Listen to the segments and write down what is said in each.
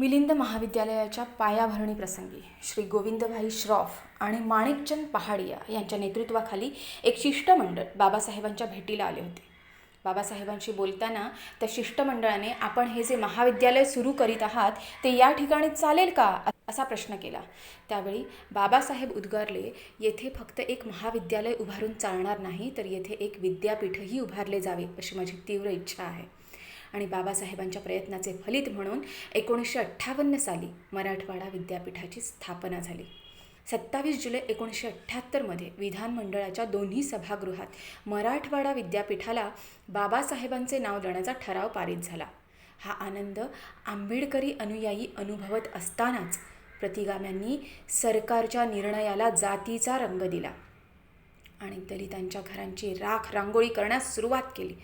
मिलिंद महाविद्यालयाच्या पायाभरणी प्रसंगी श्री गोविंदभाई श्रॉफ आणि माणिकचंद पहाडिया यांच्या नेतृत्वाखाली एक शिष्टमंडळ बाबासाहेबांच्या भेटीला आले होते. बाबासाहेबांशी बोलताना त्या शिष्टमंडळाने आपण हे जे महाविद्यालय सुरू करीत आहात ते या ठिकाणी चालेल का? असा प्रश्न केला. त्यावेळी बाबासाहेब उद्गारले येथे फक्त एक महाविद्यालय उभारून चालणार नाही तर येथे एक विद्यापीठही उभारले जावे अशी माझी तीव्र इच्छा आहे. आणि बाबासाहेबांच्या प्रयत्नाचे फलित म्हणून एकोणीसशे अठ्ठावन्न साली मराठवाडा विद्यापीठाची स्थापना झाली. सत्तावीस जुलै एकोणीसशे अठ्ठ्याहत्तरमध्ये विधानमंडळाच्या दोन्ही सभागृहात मराठवाडा विद्यापीठाला बाबासाहेबांचे नाव देण्याचा ठराव पारित झाला. हा आनंद आंबेडकरी अनुयायी अनुभवत असतानाच प्रतिगाम्यांनी सरकारच्या निर्णयाला जातीचा रंग दिला. आणि दलितांच्या घरांची राख रांगोळी करण्यास सुरुवात केली.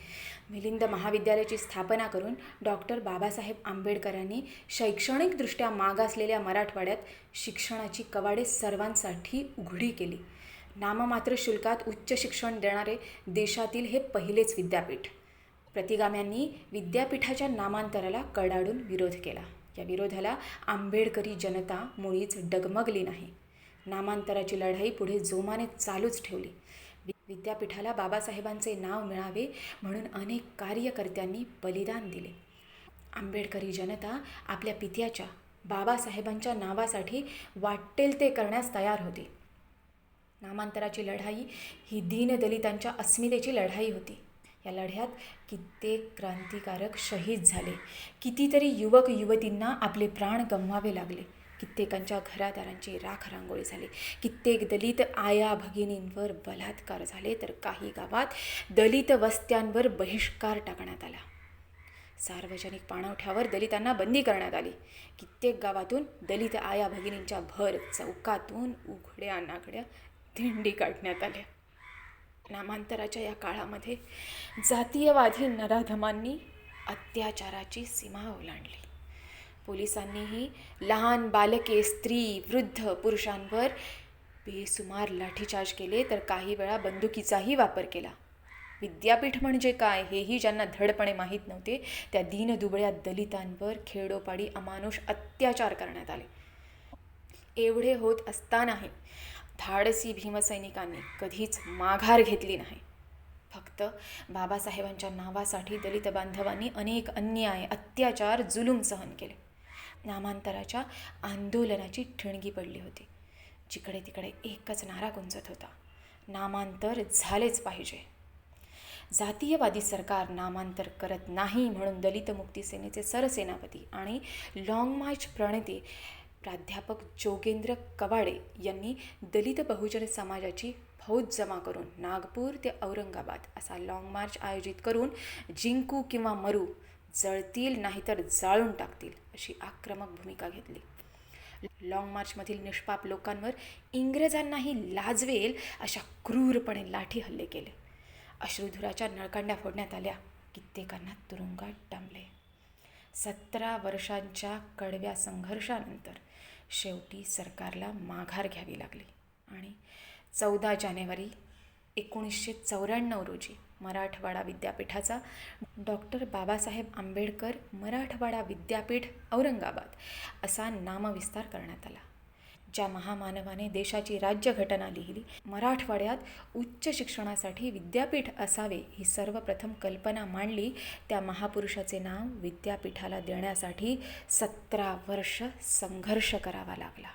मिलिंद महाविद्यालयाची स्थापना करून डॉक्टर बाबासाहेब आंबेडकरांनी शैक्षणिकदृष्ट्या मागासलेल्या मराठवाड्यात शिक्षणाची कवाडे सर्वांसाठी उघडी केली. नाममात्र शुल्कात उच्च शिक्षण देणारे देशातील हे पहिलेच विद्यापीठ. प्रतिगाम्यांनी विद्यापीठाच्या नामांतराला कडाडून विरोध केला. या विरोधाला आंबेडकरी जनता मुळीच डगमगली नाही. नामांतराची लढाई पुढे जोमाने चालूच ठेवली. वि- विद्यापीठाला बाबासाहेबांचे नाव मिळावे म्हणून अनेक कार्यकर्त्यांनी बलिदान दिले. आंबेडकरी जनता आपल्या पित्याच्या बाबासाहेबांच्या नावासाठी वाटेल ते करण्यास तयार होती. नामांतराची लढाई ही दीनदलितांच्या अस्मितेची लढाई होती. या लढ्यात कित्येक क्रांतिकारक शहीद झाले. कितीतरी युवक युवतींना आपले प्राण गमवावे लागले. कित्येकांच्या घरादारांची राख रांगोळी झाली. कित्येक दलित आया भगिनींवर बलात्कार झाले तर काही गावात दलित वस्त्यांवर बहिष्कार टाकण्यात आला. सार्वजनिक पाणवठ्यावर दलितांना बंदी करण्यात आली. कित्येक गावातून दलित आया भगिनींच्या भर चौकातून उघड्या नागड्या दिंडी काढण्यात आल्या. नामांतराच्या या काळामध्ये जातीयवादी नराधमांनी अत्याचाराची सीमा ओलांडली. पोलिसांनीही लहान बालके स्त्री वृद्ध पुरुषांवर बेसुमार लाठीचार्ज केले तर काही वेळा बंदुकीचाही वापर केला. विद्यापीठ म्हणजे काय हेही ज्यांना धडपणे माहीत नव्हते त्या दीनदुबळ्या दलितांवर खेडोपाडी अमानुष अत्याचार करण्यात आले. एवढे होत असतानाही धाडसी भीमसैनिकांनी कधीच माघार घेतली नाही. फक्त बाबासाहेबांच्या नावासाठी दलित बांधवांनी अनेक अन्याय अत्याचार जुलूम सहन केले. नामांतराच्या आंदोलनाची ठिणगी पडली होती. जिकडे तिकडे एकच नारा गुंजत होता. नामांतर झालेच पाहिजे. जातीयवादी सरकार नामांतर करत नाही म्हणून दलित मुक्ती सेनेचे सरसेनापती आणि लाँग मार्च प्रणेते प्राध्यापक जोगेंद्र कवाडे यांनी दलित बहुजन समाजाची फौज जमा करून नागपूर ते औरंगाबाद असा लाँग मार्च आयोजित करून जिंकू किंवा मरू जळतील नाहीतर जाळून टाकतील अशी आक्रमक भूमिका घेतली. लाँग मार्चमधील निष्पाप लोकांवर इंग्रजांनाही लाजवेल अशा क्रूरपणे लाठी हल्ले केले. अश्रुधुराच्या नळकांड्या फोडण्यात आल्या. कित्येकांना तुरुंगात डांबले. सतरा वर्षांच्या कडव्या संघर्षानंतर शेवटी सरकारला माघार घ्यावी लागली आणि चौदा जानेवारी एकोणीसशे चौऱ्याण्णव रोजी मराठवाडा विद्यापीठाचा. डॉक्टर बाबासाहेब आंबेडकर मराठवाडा विद्यापीठ औरंगाबाद असा नामविस्तार करण्यात आला. ज्या महामानवाने देशाची राज्यघटना लिहिली मराठवाड्यात उच्च शिक्षणासाठी विद्यापीठ असावे ही सर्वप्रथम कल्पना मांडली त्या महापुरुषाचे नाव विद्यापीठाला देण्यासाठी सतरा वर्ष संघर्ष करावा लागला.